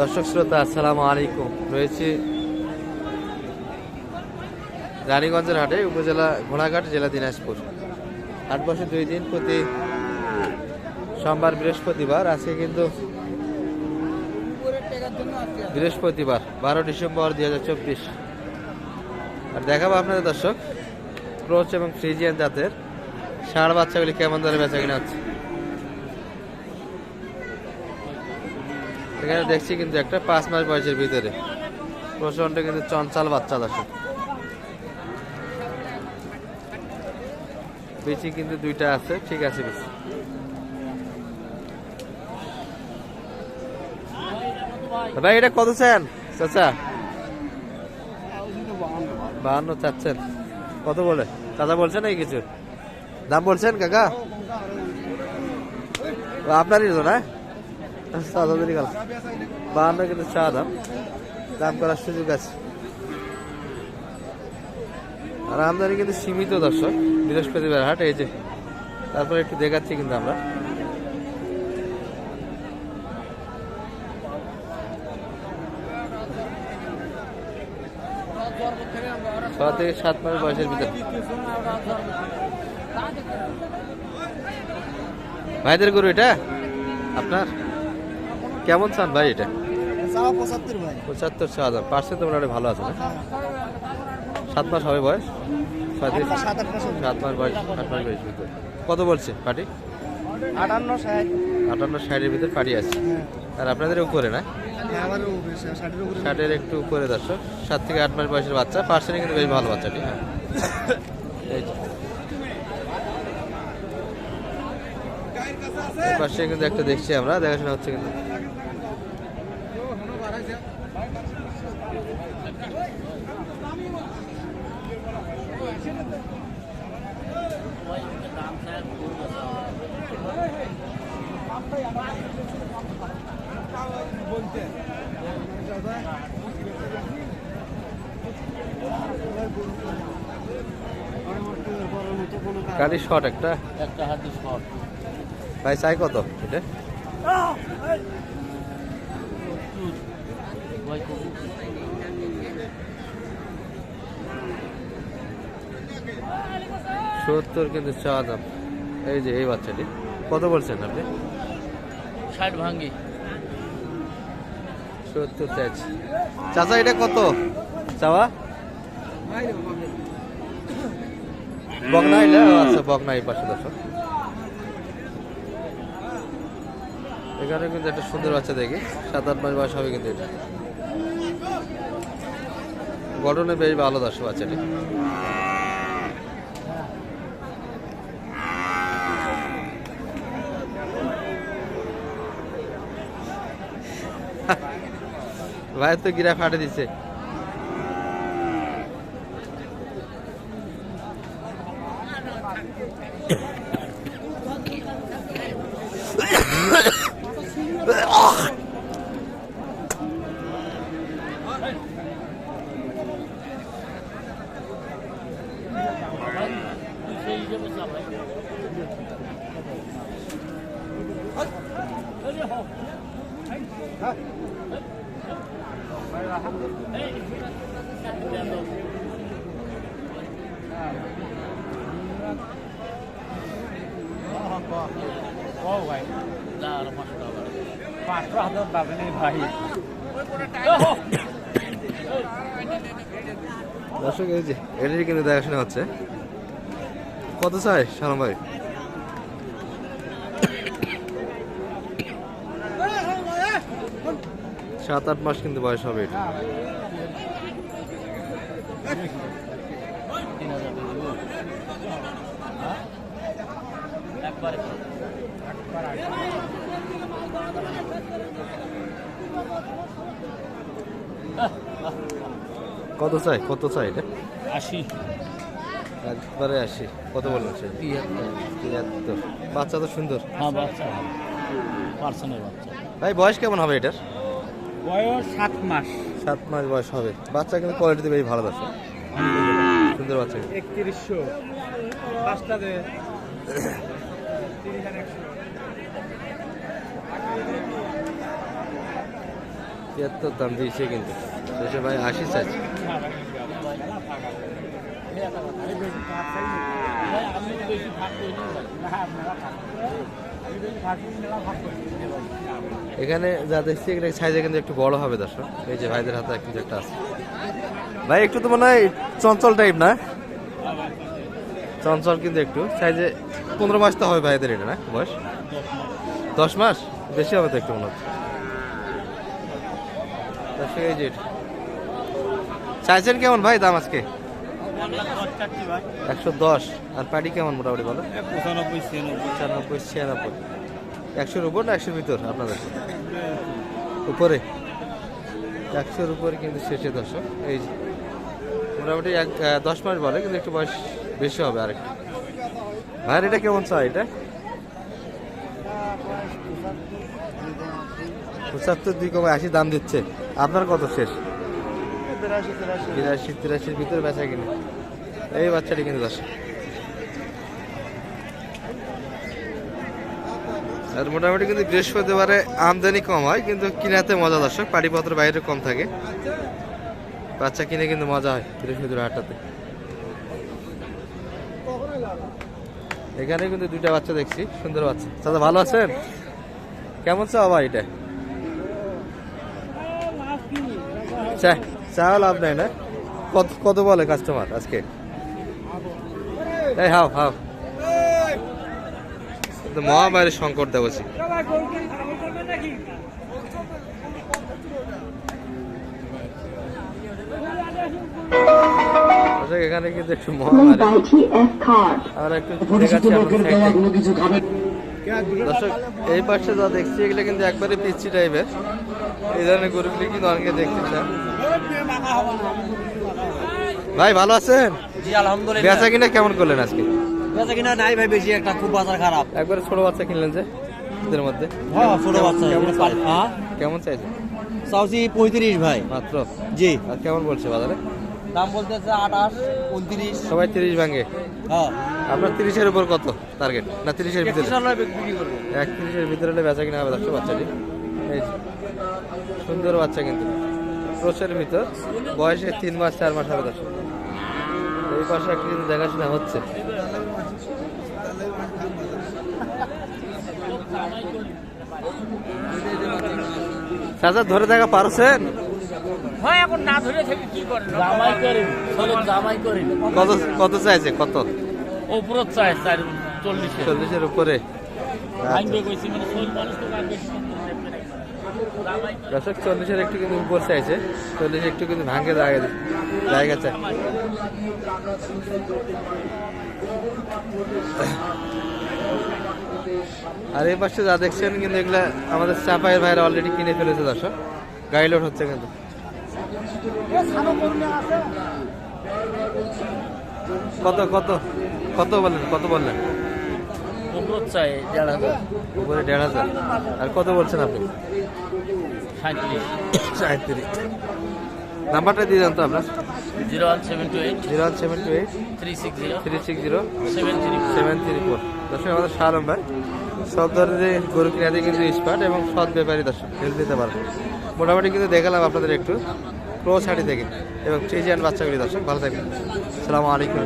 দর্শক শ্রোতা, আসসালামু আলাইকুম। রয়েছে রানীগঞ্জের হাটে, উপজেলা ঘোড়াঘাট, জেলা দিনাজপুর। হাট বসে দুই দিন প্রতি সোমবার, বৃহস্পতিবার। আজকে কিন্তু বৃহস্পতিবার, বারো ডিসেম্বর দুই হাজার চব্বিশ। আর দেখাবো আপনাদের দর্শক, ক্রোচ এবং ফ্রিজিয়ান জাতের ষাঁড় বাচ্চাগুলি কেমন দরে বেচা কিনা হচ্ছে। এখানে দেখছি কিন্তু একটা পাঁচ মাস বয়সের ভিতরে। প্রচণ্ড কিন্তু চঞ্চল বাচ্চা দর্শক। বেশি কিন্তু দুইটা আছে, ঠিক আছে বেশি ভাই, এটা কত চান চাচা? বাহান্ন চাচ্ছেন। কত বলে? চাচা বলছেন এই কিছু? দাম বলছেন কাকা? আপনারই তো না? চাচাদেরই গেল বাহান্ন কিন্তু চা দাম। দাম করার সুযোগ আছে। আর আমদানি কিন্তু সীমিত, দর্শক। বৃহস্পতিবার হাট, এই যে। তারপরে একটু দেখাচ্ছি কিন্তু আমরা। ছ থেকে সাত মাস বয়সের ভিতরে। ভাইদের গরু এটা? আপনার? কেমন চান ভাই এটা? পঁচাত্তর ছ হাজার। পার্সেন্ট তো মোটামুটি ভালো আছে না? সাত মাস হবে বয়স? সাত মাস বয়স আট মাস বয়স কত বলছে পাটি আটান্ন ষাট। আটান্ন ষাটের ভিতরে পাটি আছে। হ্যাঁ। আর আপনাদের উপরে না? ষাটের একটু উপরে দর্শক। সাত থেকে আট মাস বয়সের বাচ্চা। পার্সেন্ট কিন্তু বেশ ভালো বাচ্চাটি হ্যাঁ। পাশে কিন্তু একটা দেখছি আমরা। দেখাশোনা হচ্ছে কিন্তু। গাড়ি শর্ট একটা। একটা হাতি শট। ভাই চাই কত এটা? সত্তর কিন্তু চা দাম এই যে এই বাচ্চাটি। কত বলছেন আপনি? ষাট ভাঙ্গি। সত্তর চাইছি চাচা এটা কত? চাওয়া? বকনা এটা? আচ্ছা বকনা এই পাশে দর্শক। এখানে কিন্তু একটা সুন্দর বাচ্চা দেখি। সাত আট মাস বয়স হবে কিন্তু এটা। গঠনে বেশ ভালো দর্শক বাচ্চাটি। ভাই তো গিরা ফাটে দিছে। ভাই দর্শক এই যে এটারই কিন্তু দেখাশোনা হচ্ছে। কত চাই সালাম ভাই? সাত আট মাস কিন্তু বয়স হবে এটা। কত চাই? কত চাই এটা? আশি। একবারে আসি কত বলবেন সে? তিয়াত্তর। বাচ্চা তো সুন্দর। হ্যাঁ বাচ্চা। পার্সনের বাচ্চা। ভাই বয়স কেমন হবে এটার? বয়স সাত মাস। সাত মাস বয়স হবে। বাচ্চা কিন্তু কোয়ালিটি বেশ ভালো দর্শক সুন্দর বাচ্চা। একত্রিশশো। পাঁচটা দে। তিয়াত্তর দাম দিয়েছে কিন্তু। শেষে ভাই আশি চাইছে। এখানে যা দেখছি, এখানে সাইজে কিন্তু একটু বড় হবে দর্শক। এই যে ভাইদের হাতে কিন্তু একটা আছে। ভাই, একটু তো মনে হয় চঞ্চল টাইপ না? চঞ্চল কিন্তু একটু। সাইজে পনেরো মাস তো হবে ভাইদের এটা, না? বয়স? দশ মাস? বেশি হবে তো একটু মনে হচ্ছে। দর্শক, এই যে চাইছেন কেমন ভাই দাম আজকে? একশো দশ। আর পাটি কেমন মোটামুটি বলো? পঁচানব্বই ছিয়ানব্বই। ছিয়ানব্বই। একশোর উপর না একশোর ভিতর আপনাদের? উপরে। একশোর উপরে কিন্তু শেষে দর্শক এই যে মোটামুটি এক দশ মাস বলে কিন্তু একটু বয়স বেশি হবে আরেকটু। ভাইয়ের এটা কেমন চাই এটা? পঁচাত্তর দুই কমে আশি দাম দিচ্ছে। আপনার কত শেষ? বিরাশি তিরাশির ভিতরে বেচা কিনে। এই বাচ্চাটি কিন্তু দশ আর মোটামুটি কিন্তু বৃহস্পতিবারে আমদানি কম হয় কিন্তু কিনাতে মজা দর্শক পাটিপত্র বাইরে কম থাকে। বাচ্চা কিনে কিন্তু মজা হয় বৃহস্পতিবার হাটটাতে এখানে কিন্তু দুইটা বাচ্চা দেখছি সুন্দর বাচ্চা। দাদা ভালো আছেন? কেমন চা আবার এটা? চা চাও লাভ নাই না? কত কত বলে কাস্টমার আজকে? এই হাও হাও মহামারীর সংকট দেবছি এখানে কিন্তু একটু মহামারী. আমরা একটু। দর্শক এই পাশে যা দেখছি এগুলো কিন্তু একবারে পিচ্ছি টাইপের এই ধরনের গরুগুলি কিন্তু অনেকে দেখতে চান ভাই ভালো আছেন? জি আলহামদুলিল্লাহ। বেচা কিনা কেমন করলেন আজকে? বেচা কিনা নাই ভাই বেশি একটা খুব বাজার খারাপ। একবার ছোট বাচ্চা কিনলেন যে এদের মধ্যে। হ্যাঁ ছোট বাচ্চা কেমন হ্যাঁ? কেমন চাইছে চাউছি পঁয়ত্রিশ ভাই। মাত্র? জি। আর কেমন বলছে বাজারে? দাম বলতেছে আঠাশ উনত্রিশ। সবাই তিরিশ ভাঙে। হ্যাঁ। আপনার তিরিশের উপর কত টার্গেট না তিরিশের ভিতরে? এক তিরিশের ভিতরে বেচা কিনা হবে দশটা বাচ্চাটি এই সুন্দর বাচ্চা কিন্তু। ক্রোশের ভিতর। বয়সে তিন মাস চার মাস হবে দশ এই পাশে একটা কিন্তু দেখাশোনা হচ্ছে। চাচা ধরে থাকা পারছেন? হয় এখন না ধরে থেকে কি করেন জামাই করেন চলো জামাই করেন কত কত চাইছে? কত? ওপরত চাই চল্লিশের। উপরে। দর্শক, চল্লিশের একটু কিন্তু উপর চাইছে। চল্লিশ একটু কিন্তু ভাঙে জায়গা জায়গা চাই। আর এই পাশে যা দেখছেন কিন্তু এগুলা আমাদের চাপাইয়ের ভাইরা অলরেডি কিনে ফেলেছে দর্শক। গাড়ি লোড হচ্ছে কিন্তু। কত কত? কত বললেন? কত বললেন? চাই দেড় হাজার। উপরে দেড় হাজার। আর কত বলছেন আপনি? সাঁত্রিশ সাঁত্রিশ নাম্বারটা দিয়ে দেন তো আপনার। Zero one seven two eight. Zero one seven two eight. Three six zero. Three six zero. Seven three seven three four. দর্শক আমাদের সব ধরনের গরু কিনাতে কিন্তু স্পার্ট এবং সৎ ব্যাপারী দর্শক হেল্প দিতে পারবে। মোটামুটি কিন্তু দেখালাম আপনাদের একটু ক্রো শাড়ি থেকে এবং ফ্রিজিয়ান বাচ্চাগুলি দর্শক ভালো থাকবেন। সালামু আলাইকুম।